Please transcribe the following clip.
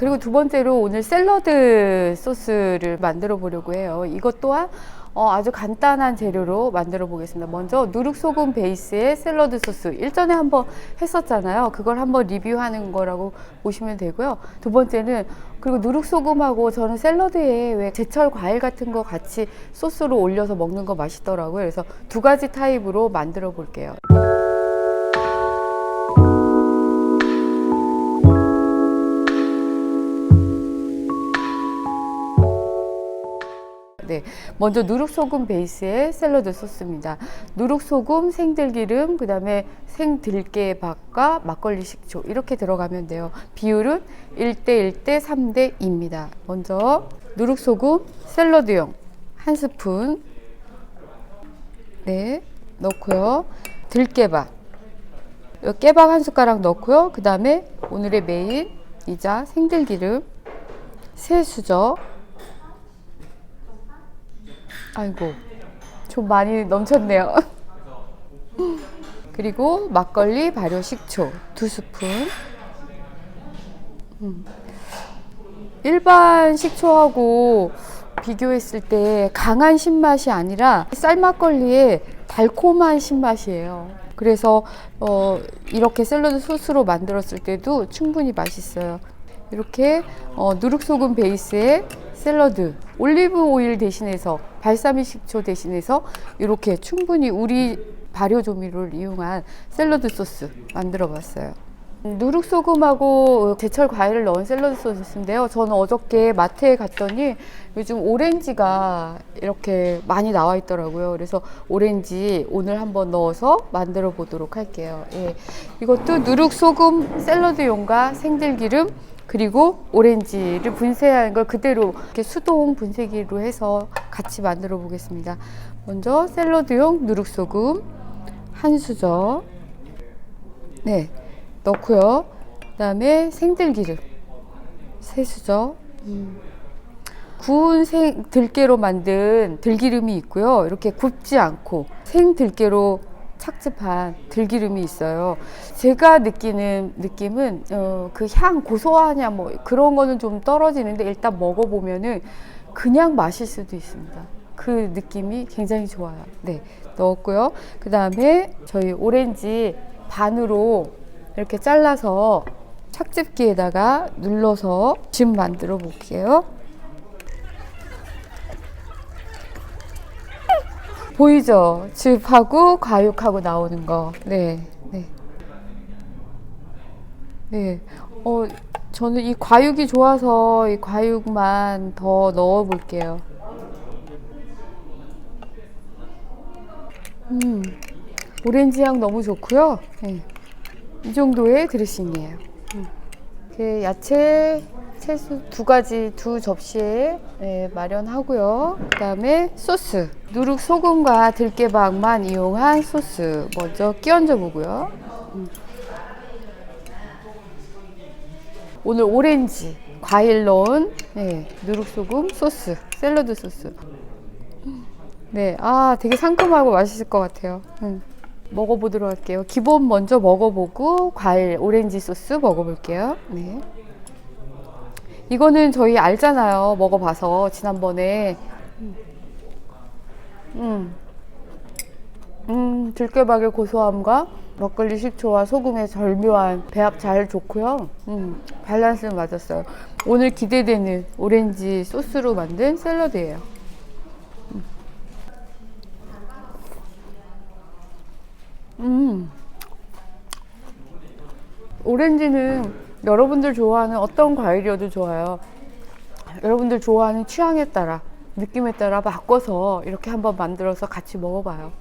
그리고 두 번째로 오늘 샐러드 소스를 만들어 보려고 해요. 이것 또한 어, 아주 간단한 재료로 만들어 보겠습니다. 먼저 누룩소금 베이스의 샐러드 소스. 일전에 한번 했었잖아요. 그걸 한번 리뷰하는 거라고 보시면 되고요. 두 번째는 그리고 누룩소금하고 저는 샐러드에 왜 제철 과일 같은 거 같이 소스로 올려서 먹는 거 맛있더라고요. 그래서 두 가지 타입으로 만들어 볼게요. 네, 먼저 누룩소금 베이스의 샐러드 소스입니다. 누룩소금, 생들기름, 그 다음에 생들깨밥과 막걸리 식초 이렇게 들어가면 돼요. 비율은 1대 1대 3대 2입니다. 먼저 누룩소금 샐러드용 한 스푼 네 넣고요. 들깨밥 요 깨밥 한 숟가락 넣고요. 그 다음에 오늘의 메인 이자 생들기름 새수저 아이고 좀 많이 넘쳤네요. 그리고 막걸리 발효 식초 두 스푼. 음. 일반 식초하고 비교했을 때 강한 신맛이 아니라 쌀막걸리의 달콤한 신맛이에요. 그래서 어, 이렇게 샐러드 소스로 만들었을 때도 충분히 맛있어요. 이렇게 어, 누룩소금 베이스의 샐러드 올리브 오일 대신해서 발사믹 식초 대신해서 이렇게 충분히 우리 발효 조미료를 이용한 샐러드 소스 만들어 봤어요. 누룩 소금하고 제철 과일을 넣은 샐러드 소스인데요. 저는 어저께 마트에 갔더니 요즘 오렌지가 이렇게 많이 나와 있더라고요. 그래서 오렌지 오늘 한번 넣어서 만들어 보도록 할게요. 예. 이것도 누룩 소금 샐러드용과 생들기름 그리고 오렌지를 분쇄한 걸 그대로 이렇게 수동 분쇄기로 해서 같이 만들어 보겠습니다. 먼저 샐러드용 누룩소금 한 수저 네 넣고요. 그다음에 생들기름 세 수저 음. 구운 생 들깨로 만든 들기름이 있고요. 이렇게 굽지 않고 생 들깨로 착즙한 들기름이 있어요. 제가 느끼는 느낌은 어, 그 향 고소하냐 뭐 그런 거는 좀 떨어지는데 일단 먹어보면은 그냥 마실 수도 있습니다. 그 느낌이 굉장히 좋아요. 네, 넣었고요. 그 다음에 저희 오렌지 반으로 이렇게 잘라서 착즙기에다가 눌러서 즙 만들어 볼게요. 보이죠? 즙하고 과육하고 나오는 거. 네, 네. 네. 어, 저는 이 과육이 좋아서 이 과육만 더 넣어 볼게요. 음, 오렌지 향 너무 좋고요. 네. 이 정도의 드레싱이에요. 음. 야채, 채소 두 가지 두 접시에 네, 마련하고요. 그다음에 소스 누룩 소금과 들깨박만 이용한 소스 먼저 끼얹어 보고요. 음. 오늘 오렌지 과일 넣은 네, 누룩 소금 소스 샐러드 소스. 네, 아 되게 상큼하고 맛있을 것 같아요. 음. 먹어보도록 할게요. 기본 먼저 먹어보고 과일 오렌지 소스 먹어볼게요. 네. 이거는 저희 알잖아요. 먹어봐서 지난번에. 음, 음, 들깨박의 고소함과 막걸리 식초와 소금의 절묘한 배합 잘 좋고요. 음, 밸런스 맞았어요. 오늘 기대되는 오렌지 소스로 만든 샐러드예요. 음. 오렌지는 여러분들 좋아하는 어떤 과일이어도 좋아요. 여러분들 좋아하는 취향에 따라, 느낌에 따라 바꿔서 이렇게 한번 만들어서 같이 먹어봐요.